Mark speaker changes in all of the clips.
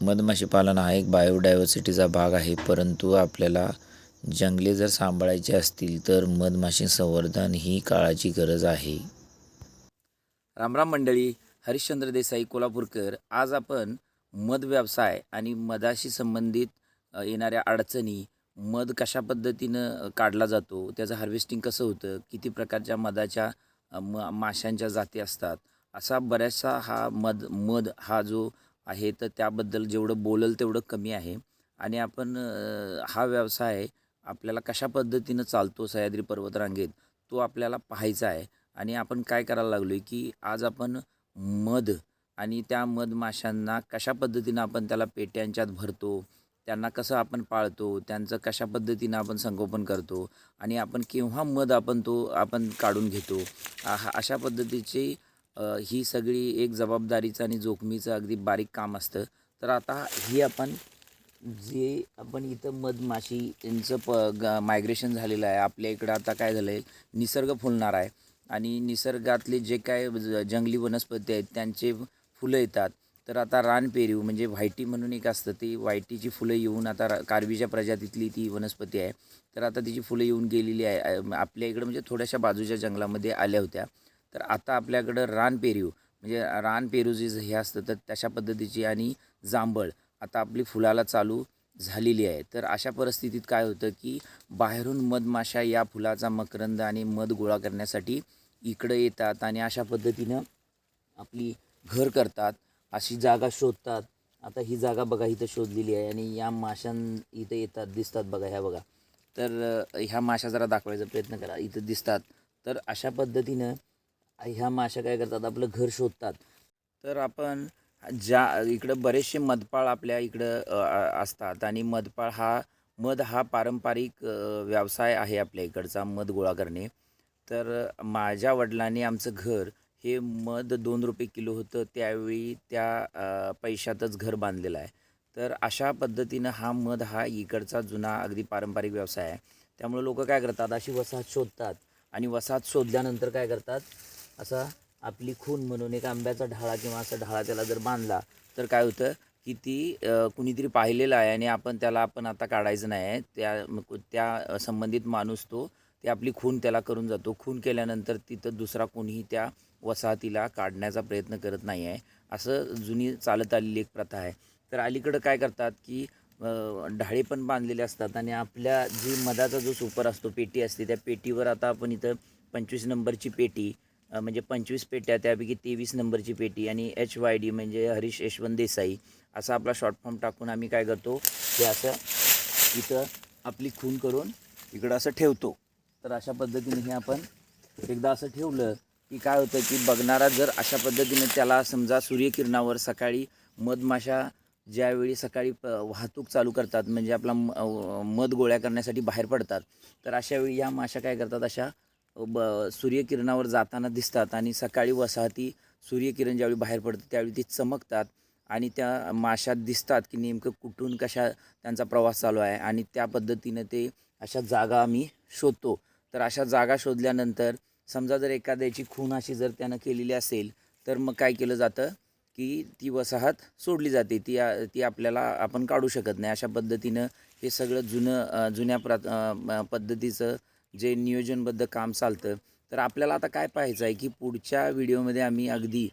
Speaker 1: मधमाशी पालन हा एक बायोडायव्हर्सिटीचा भाग आहे परंतु आपल्याला जंगले जर सांभाळायची असतील तर मधमाशी संवर्धन ही काळाची गरज आहे. रामराम मंडळी हरिश्चंद्र देसाई कोल्हापूरकर. आज आपण मध व्यवसाय आणि मधाशी संबंधित येणाऱ्या अडचणी मध कशा पद्धतीनं काढला जातो त्याचं हार्वेस्टिंग कसं होतं किती प्रकारच्या मधाच्या म माशांच्या जाती असतात असा बऱ्याचसा हा मध मध हा जो आहे तर त्याबद्दल जेवढं बोलल तेवढं कमी आहे. आणि आपण हा व्यवसाय आपल्याला कशा पद्धतीनं चालतो सह्याद्री पर्वतरांगेत तो आपल्याला पाहायचा आहे. आणि आपण काय करायला लागलो आहे की आज आपण मध आणि त्या मधमाशांना कशा पद्धतीनं आपण त्याला पेट्यांच्यात भरतो त्यांना कसं आपण पाळतो त्यांचं कशा पद्धतीनं आपण संगोपन करतो आणि आपण केव्हा मध आपण तो आपण काढून घेतो हा- अशा पद्धतीची ही सगळी एक जबाबदारीचं आणि जोखमीचं अगदी बारीक काम असतं. तर आता ही आपण जे आपण इथं मधमाशी यांचं प ग मायग्रेशन झालेलं आहे आपल्या इकडं आता काय झालं आहे निसर्ग फुलणार आहे. आणि निसर्गातले जे काय ज- जंगली वनस्पती आहेत त्यांचे फुलं येतात. तर आता रानपेरीव म्हणजे व्हायटी म्हणून एक असतं ती व्हायटीची फुलं येऊन आता कारवीच्या प्रजातीतली ती वनस्पती आहे. तर आता तिची फुलं येऊन गेलेली आहे आपल्या इकडं म्हणजे थोड्याशा बाजूच्या जंगलामध्ये आल्या होत्या. तर आता आपल्याकडं रानपेरू म्हणजे रानपेरू जे हे असतं तर तशा पद्धतीची आणि जांभळ आता आपली फुलाला चालू झालेली आहे. तर अशा परिस्थितीत काय होतं की बाहेरून मधमाशा या फुलाचा मकरंद आणि मध गोळा करण्यासाठी इकडं येतात आणि अशा पद्धतीनं आपली घर करतात अशी जागा शोधतात. आता ही जागा बघा इथं शोधलेली आहे आणि या माशां इथं येतात दिसतात बघा ह्या बघा. तर ह्या माशा जरा दाखवायचा प्रयत्न करा. इथं दिसतात. तर अशा पद्धतीनं ह्या माशा काय करतात? आपलं घर शोधतात. तर आपण ज्या इकडं बरेचसे मधपाळ आपल्या इकडं असतात. आणि मधपाळ हा मध हा पारंपरिक व्यवसाय आहे आपल्या इकडचा मध गोळा करणे. तर माझ्या वडिलांनी आमचं घर हे मध दोन रुपये किलो होतं. त्यावेळी त्या पैशातच घर बांधलेलं आहे. तर अशा पद्धतीनं हा मध हा इकडचा जुना अगदी पारंपरिक व्यवसाय आहे. त्यामुळे लोक काय करतात? अशी वसाहत शोधतात. आणि वसाहत शोधल्यानंतर काय करतात? असा आपली खून म्हणून एक आंब्याचा ढाळा किंवा असा ढाळा त्याला जर बांधला तर काय होतं की ती कुणीतरी पाहिलेलं आहे आणि आपण त्याला आपण आता काढायचं नाही आहे. त्या त्या संबंधित माणूस तो ते आपली खून त्याला करून जातो. खून केल्यानंतर तिथं दुसरा कोणीही त्या वसाहतीला काढण्याचा प्रयत्न करत नाही आहे. असं जुनी चालत आलेली एक प्रथा आहे. तर अलीकडं काय करतात की ढाळे पण बांधलेले असतात आणि आपल्या जी मधाचा जो सुपर असतो पेटी असते त्या पेटीवर आता आपण इथं पंचवीस नंबरची पेटी म्हणजे पंचवीस पेट्या त्यापैकी तेवीस नंबरची पेटी आणि एच वाय डी म्हणजे हरीश यशवंत देसाई. असा आपला शॉर्ट फॉर्म टाकून आम्ही काय करतो हे असं इथं आपली खून करून इकडं असं ठेवतो. तर अशा पद्धतीने हे आपण एकदा असं ठेवलं की काय होतं की बघणारा जर अशा पद्धतीने त्याला समजा सूर्यकिरणावर सकाळी मधमाशा ज्यावेळी सकाळी प वाहतूक चालू करतात म्हणजे आपला म- मध गोळ्या करण्यासाठी बाहेर पडतात तर अशा वेळी या माशा काय करतात अशा ब सूर्यकिरणावर जाताना दिसतात आणि सकाळी वसाहती सूर्यकिरण ज्यावेळी बाहेर पडतं त्यावेळी ती चमकतात आणि त्या माशात दिसतात की नेमकं कुठून कशा त्यांचा प्रवास चालू आहे आणि त्या पद्धतीनं ते अशा जागा आम्ही शोधतो. तर अशा जागा शोधल्यानंतर समजा जर एखाद्याची खून अशी जर त्यानं केलेली असेल तर मग काय केलं जातं की ती वसाहत सोडली जाते. ती ती आपल्याला आपण काढू शकत नाही. अशा पद्धतीनं हे सगळं जुनं जुन्या प्रा पद्धतीचं जे नियोजनबद्ध काम चालतं तर आपल्याला आता काय पाहायचं आहे की पुढच्या व्हिडिओमध्ये आम्ही अगदी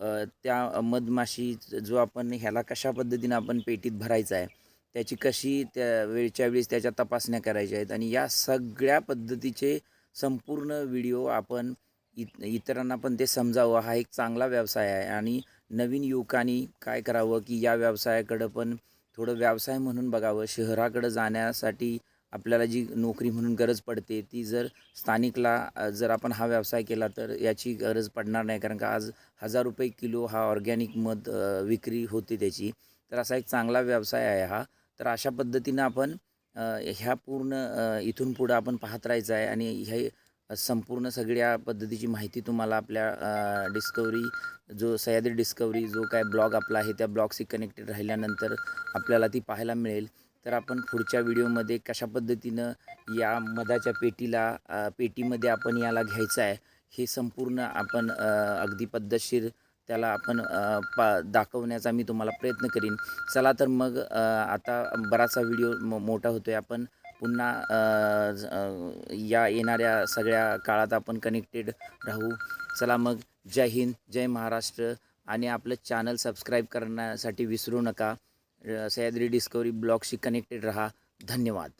Speaker 1: त्या मधमाशी जो आपण ह्याला कशा पद्धतीनं आपण पेटीत भरायचा आहे त्याची कशी त्या वेळच्या वेळेस त्याच्या तपासण्या करायच्या आहेत आणि या सगळ्या पद्धतीचे संपूर्ण व्हिडिओ आपण इत इतरांना पण ते समजावं. हा एक चांगला व्यवसाय आहे आणि नवीन युवकांनी काय करावं की या व्यवसायाकडं पण थोडं व्यवसाय म्हणून बघावं शहराकडं जाण्यासाठी आपल्याला जी नोकरी म्हणून गरज पडते ती जर स्थानिकला जर आपण हा व्यवसाय केला तर याची गरज पडणार नाही. कारण का आज हजार रुपये किलो हा ऑर्गॅनिक मध विक्री होते त्याची. तर असा एक चांगला व्यवसाय आहे हा. तर अशा पद्धतीनं आपण ह्या पूर्ण इथून पुढं आपण पाहत राहायचं आहे आणि हे संपूर्ण सगळ्या पद्धतीची माहिती तुम्हाला आपल्या डिस्कवरी जो सह्याद्री डिस्कवरी जो काय ब्लॉग आपला आहे त्या ब्लॉगशी कनेक्टेड राहिल्यानंतर आपल्याला ती पाहायला मिळेल. तर आपण पुढच्या व्हिडिओमध्ये कशा पद्धतीनं या मधाच्या पेटीला पेटीमध्ये आपण याला घ्यायचं आहे हे संपूर्ण आपण अगदी पद्धतशीर त्याला आपण पा दाखवण्याचा मी तुम्हाला प्रयत्न करीन. चला तर मग आता बराचसा व्हिडिओ मो मोठा होतो आहे आपण पुन्हा या येणाऱ्या सगळ्या काळात आपण कनेक्टेड राहू. चला मग जय हिंद जय महाराष्ट्र. आणि आपलं चॅनल सबस्क्राईब करण्यासाठी विसरू नका. सह्याद्री डिस्कवरी ब्लॉगशी कनेक्टेड रहा. धन्यवाद.